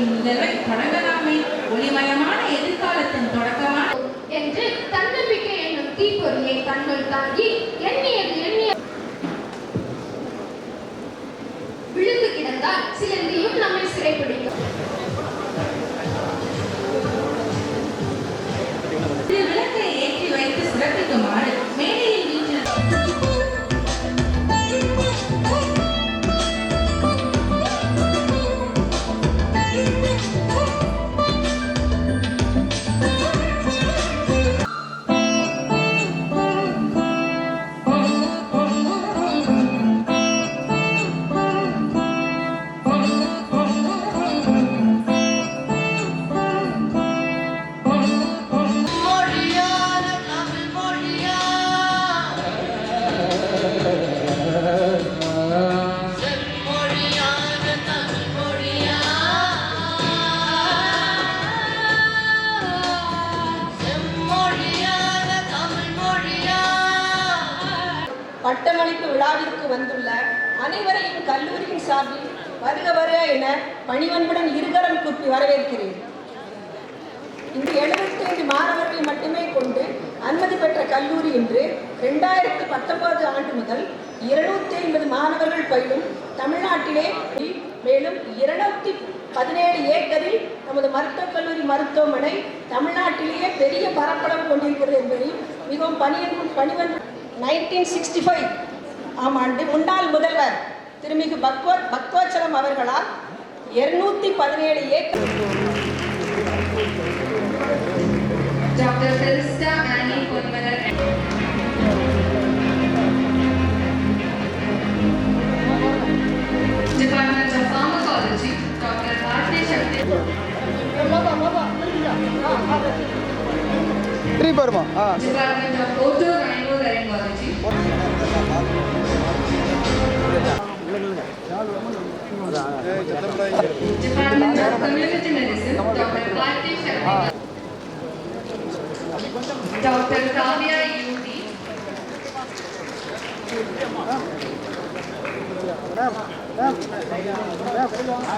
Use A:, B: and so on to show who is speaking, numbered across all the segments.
A: வாழ்க்கையின் முதல்வை தொடங்கலாமே ஒளிமயமான எதிர்காலத்தின் தொடக்கமான
B: என்று தன்னம்பிக்கை என்னும் தீப்பொறியை தன்னுள் தாங்கி எண்ணியது எண்ணிய விழுந்து கிடந்தால் சிலந்தியும் நம்மை சிறைப்பிடிக்கும்.
C: விழாவிற்கு வந்துள்ள அனைவரையும் கல்லூரியின் சார்பில் வருக வருக என பணிவன்புடன் இருகரம் கூப்பி வரவேற்கிறேன். இங்கு 75 மாணவர்கள் மட்டுமே கொண்டு அனுமதி பெற்ற கல்லூரி இன்று ரெண்டாயிரத்து பத்தொன்பது ஆண்டு முதல் இருநூத்தி ஐம்பது மாணவர்கள் பயிலும் தமிழ்நாட்டிலே மேலும் இருநூத்தி பதினேழு ஏக்கரில் நமது மருத்துவக் கல்லூரி மருத்துவமனை தமிழ்நாட்டிலேயே பெரிய பரப்பளவு கொண்டிருக்கிறது என்பதையும் மிகவும் பணியன்பும் பணிவன் நைன்டீன் சிக்ஸ்டி ஃபைவ் ஆம் ஆண்டு முன்னாள் முதல்வர் திருமிகு பக்வத் பக்தோச்சலம் அவர்களால் இருநூத்தி பதினேழு acre
B: Dr. Felista Annie Ponmalar Department of Pharmacology, Dr. Bharti Shakti
D: திரும்பி வருமா ஆ
B: Department of Otolaryngology Department of Community Medicine, Dr. Bharti Shakti Dr. Kavya UD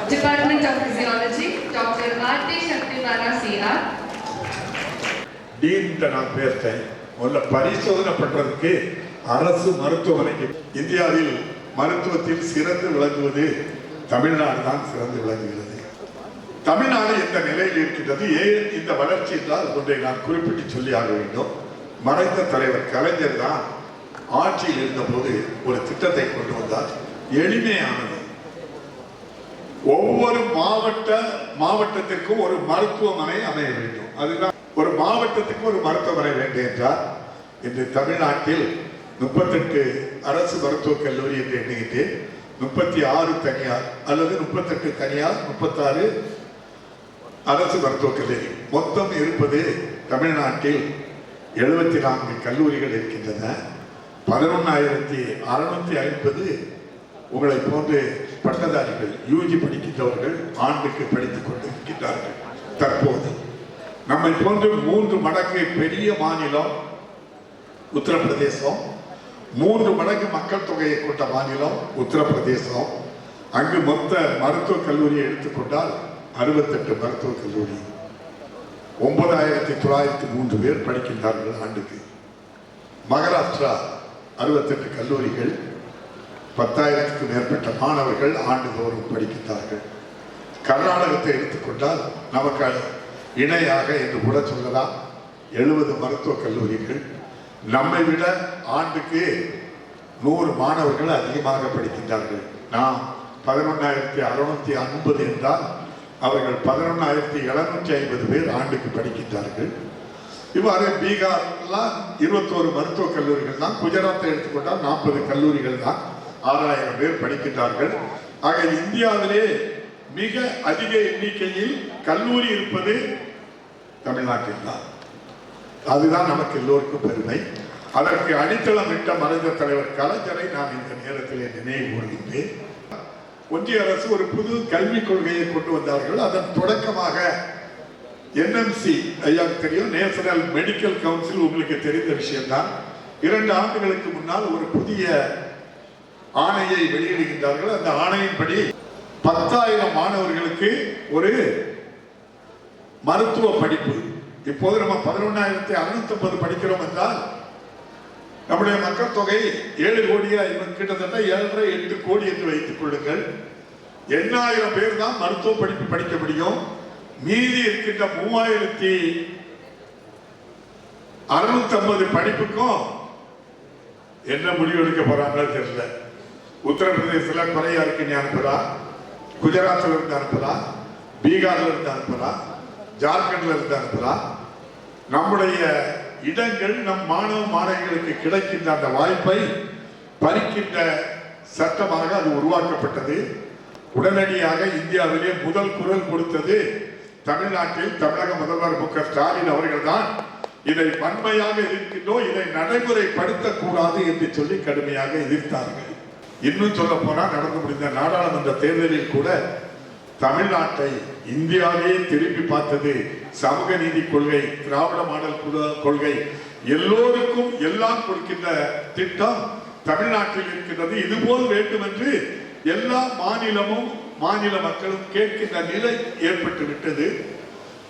B: Department of Physiology, Dr. Bharti Shakti Bala CR
E: டீன்கிட்ட நான் பேசிட்டேன் முதல்ல பரிசோதனை பண்றதுக்கு அரசு மருத்துவமனைக்கு இந்தியாவில் மருத்துவத்தில் சிறந்து விளங்குவது தமிழ்நாடு தான் சிறந்து விளங்குகிறது. தமிழ்நாடு எந்த நிலையில் இருக்கின்றது ஏன் இந்த வளர்ச்சி என்றால் ஒன்றை நான் குறிப்பிட்டு சொல்லி ஆக வேண்டும். மறைந்த தலைவர் கலைஞர் தான் ஆட்சியில் இருந்தபோது ஒரு திட்டத்தை கொண்டு வந்தார். எளிமையானது. ஒவ்வொரு மாவட்ட மாவட்டத்திற்கும் ஒரு மருத்துவமனை அமைய வேண்டும். அதுதான் ஒரு மாவட்டத்துக்கு ஒரு மருத்துவமனை வேண்டும் என்றால் இன்று தமிழ்நாட்டில் முப்பத்தெட்டு அரசு மருத்துவக் கல்லூரி என்று எண்ணுகின்றேன். முப்பத்தி ஆறு தனியார் அல்லது முப்பத்தெட்டு தனியார் முப்பத்தாறு அரசு மருத்துவக் கல்லூரி. மொத்தம் இருப்பது தமிழ்நாட்டில் எழுபத்தி நான்கு கல்லூரிகள் இருக்கின்றன. பதினொன்னாயிரத்தி அறுநூத்தி ஐம்பது உங்களை போன்று பட்டதாரிகள் யூஜி படிக்கின்றவர்கள் ஆண்டுக்கு படித்துக் கொண்டிருக்கின்றார்கள் தற்போது. நம்மை போன்று மூன்று மடங்கு பெரிய மாநிலம் உத்தரப்பிரதேசம். மூன்று மடங்கு மக்கள் தொகையை கொண்ட மாநிலம் உத்தரப்பிரதேசம். அங்கு மொத்த மருத்துவக் கல்லூரியை எடுத்துக்கொண்டால் அறுபத்தெட்டு மருத்துவக் கல்லூரி. ஒன்பதாயிரத்தி தொள்ளாயிரத்தி மூன்று பேர் படிக்கின்றார்கள் ஆண்டுக்கு. மகாராஷ்டிரா அறுபத்தெட்டு கல்லூரிகள் பத்தாயிரத்துக்கும் மேற்பட்ட மாணவர்கள் ஆண்டுதோறும் படிக்கின்றார்கள். கர்நாடகத்தை எடுத்துக்கொண்டால் நமக்கு இணையாக என்று கூட சொல்லலாம். எழுபது மருத்துவக் கல்லூரிகள். நம்மை விட ஆண்டுக்கு நூறு மாணவர்கள் அதிகமாக படிக்கின்றார்கள். நாம் பதினொன்றாயிரத்தி அறுநூத்தி ஐம்பது என்றால் அவர்கள் பதினொன்றாயிரத்தி எழுநூற்றி ஐம்பது பேர் ஆண்டுக்கு படிக்கின்றார்கள். இவ்வாறு பீகார்லாம் இருபத்தோரு மருத்துவக் கல்லூரிகள் தான். குஜராத்தை எடுத்துக்கொண்டால் நாற்பது கல்லூரிகள் தான் ஆறாயிரம் பேர் படிக்கின்றார்கள். ஆக இந்தியாவிலே மிக அதிக எண்ணிக்கையில் கல்லூரி இருப்பது தமிழ்நாட்டில் தான் அதுதான் நமக்கு எல்லோருக்கும் பெருமை. அதற்கு அடித்தளம் இட்ட மறைந்த தலைவர் கலைஞரை நான் இந்த நேரத்திலே நினைவு கூறுகின்றேன் ஒன்றிய அரசு ஒரு புது கல்விக் கொள்கையை கொண்டு வந்தார்கள். அதன் தொடக்கமாக என்எம்சி ஐயா தெரியும். நேஷனல் மெடிக்கல் கவுன்சில் உங்களுக்கு தெரிந்த விஷயம்தான். இரண்டு ஆண்டுகளுக்கு முன்னால் ஒரு புதிய ஆணையை வெளியிடுகின்றார்கள். அந்த ஆணையின்படி பத்தாயிரம் மாணவர்களுக்கு ஒரு மருத்துவ படிப்பு. இப்போது நம்ம பதினொன்னாயிரத்தி அறுநூத்தி படிக்கிறோம் என்றால் நம்முடைய மக்கள் தொகை ஏழு கோடியா இவன் கிட்டத்தட்ட ஏழரை எட்டு கோடி என்று வைத்துக் கொள்ளுங்கள். எண்ணாயிரம் பேர் தான் மருத்துவ படிப்பு படிக்க முடியும். மீதி இருக்கின்ற மூவாயிரத்தி அறுநூத்தி ஐம்பது படிப்புக்கும் என்ன முடிவு எடுக்க போறாங்களோ தெரியல. உத்தரப்பிரதேசத்தில் குறையா இருக்குன்னு அனுப்பலாம் குஜராத்தில் இருந்து அனுப்பலாம் பீகார்ல இருந்து அனுப்பலாம் ஜார்க்கண்ட்ல இருந்து நம்முடைய இடங்கள் நம் மாணவ மாணவிகளுக்கு கிடைக்கின்ற அந்த வாய்ப்பை பறிக்கின்ற சட்டமாக அது உருவாக்கப்பட்டது. உடனடியாக இந்தியாவிலே முதல் குரல் கொடுத்தது தமிழ்நாட்டில் தமிழக முதல்வர் மு க ஸ்டாலின் அவர்கள்தான். இதை வன்மையாக இருக்கின்றோம் இதை நடைமுறைப்படுத்தக்கூடாது என்று சொல்லி கடுமையாக எதிர்த்தார்கள். இன்னும் சொல்ல போனால் நடந்து முடிந்த நாடாளுமன்ற தேர்தலில் கூட தமிழ்நாட்டை இந்தியாவிலேயே திருப்பி பார்த்தது சமூக நீதி கொள்கை திராவிட மாடல் கொள்கை. எல்லோருக்கும் எல்லாம் கொடுக்கின்ற திட்டம் தமிழ்நாட்டில் இருக்கின்றது இதுபோல் வேண்டும் என்று எல்லா மாநிலமும் மாநில மக்களும் கேட்கின்ற நிலை ஏற்பட்டு விட்டது.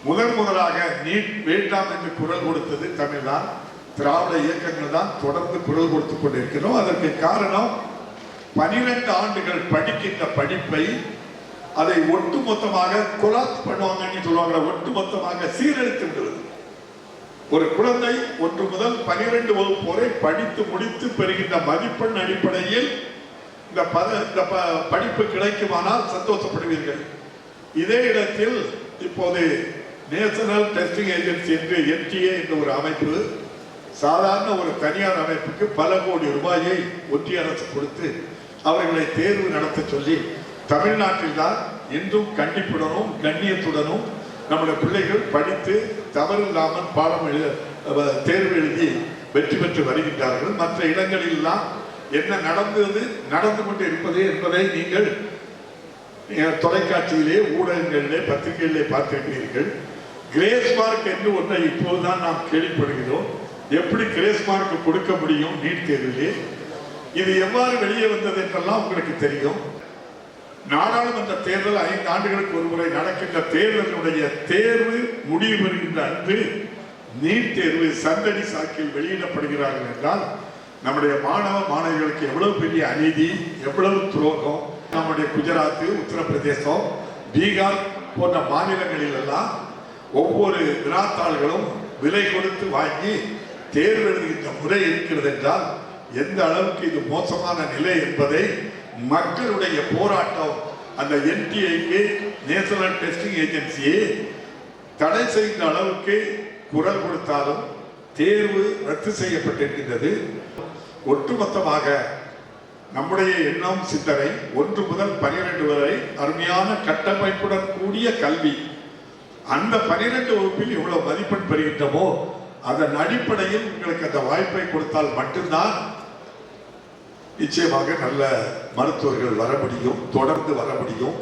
E: முதன் முதலாக நீட் வேண்டாம் என்று குரல் கொடுத்தது தமிழ்தான். திராவிட இயக்கங்கள் தான் தொடர்ந்து குரல் கொடுத்துக் கொண்டிருக்கிறோம். அதற்கு காரணம் பனிரெண்டு ஆண்டுகள் படிக்கின்ற படிப்பை அதை ஒட்டு மொத்தமாக கொலாப் பண்ணுவாங்கன்னு சொல்லுவாங்க ஒட்டு மொத்தமாக சீரழித்து விடுவது. ஒரு குழந்தை ஒன்று முதல் பனிரெண்டு வகுப்பு வரை படித்து முடித்து பெறுகின்ற மதிப்பெண் அடிப்படையில் இந்த பத இந்த ப- படிப்பு கிடைக்குமானால் சந்தோஷப்படுவீர்கள். இதே இடத்தில் இப்போது நேஷனல் டெஸ்டிங் ஏஜென்சி என்று என்டிஏ என்ற ஒரு அமைப்பு சாதாரண ஒரு தனியார் அமைப்புக்கு பல கோடி ரூபாயை ஒன்றிய அரசு கொடுத்து அவர்களை தேர்வு நடத்த சொல்லி தமிழ்நாட்டில் தான் இன்றும் கண்டிப்புடனும் கண்ணியத்துடனும் நம்முடைய பிள்ளைகள் படித்து தவறில்லாமல் பாடம் தேர்வு எழுதி வெற்றி பெற்று வருகின்றார்கள். மற்ற இடங்களிலெல்லாம் என்ன நடந்தது நடந்து கொண்டு இருப்பது என்பதை நீங்கள் தொலைக்காட்சியிலே ஊடகங்களிலே பத்திரிகைகளிலே பார்த்திருக்கிறீர்கள். கிரேஸ் மார்க் என்று ஒன்றை இப்போதுதான் நாம் கேள்விப்படுகிறோம். எப்படி கிரேஸ் மார்க் கொடுக்க முடியும் நீட் தேர்விலே? இது எவ்வாறு வெளியே வந்தது என்றெல்லாம் உங்களுக்கு தெரியும். நாடாளுமன்ற தேர்தல் ஐந்து ஆண்டுகளுக்கு ஒரு முறை நடக்கின்ற தேர்தலினுடைய தேர்வு முடிவு பெறுகின்ற அன்று நீட் தேர்வு சந்தடி சாக்கில் வெளியிடப்படுகிறார்கள் என்றால் நம்முடைய மாணவ மாணவிகளுக்கு எவ்வளவு பெரிய அநீதி எவ்வளவு துரோகம் நம்முடைய குஜராத் உத்தரப்பிரதேசம் பீகார் போன்ற மாநிலங்களில் எல்லாம் ஒவ்வொரு வினாத்தாள்களும் விலை கொடுத்து வாங்கி தேர்வு எழுதுகின்ற முறை இருக்கிறது என்றால் எந்த அளவுக்கு இது மோசமான நிலை என்பதை மக்களுடைய போராட்டம். அந்த என்டிஐக்கு நேஷனல் டெஸ்டிங் ஏஜென்சியை தடை செய்த அளவுக்கு குரல் கொடுத்தாலும் தேர்வு ரத்து செய்யப்பட்டிருக்கின்றது. ஒட்டுமொத்தமாக நம்முடைய எண்ணம் சிந்தனை ஒன்று முதல் பனிரெண்டு வரை அருமையான கட்டமைப்புடன் கூடிய கல்வி. அந்த பனிரெண்டு வகுப்பில் இவ்வளவு மதிப்பெண் பெறுகின்றமோ அதன் அடிப்படையில் உங்களுக்கு அந்த வாய்ப்பை கொடுத்தால் மட்டும்தான் நிச்சயமாக நல்ல மருத்துவர்கள் வர முடியும் தொடர்ந்து வர முடியும்.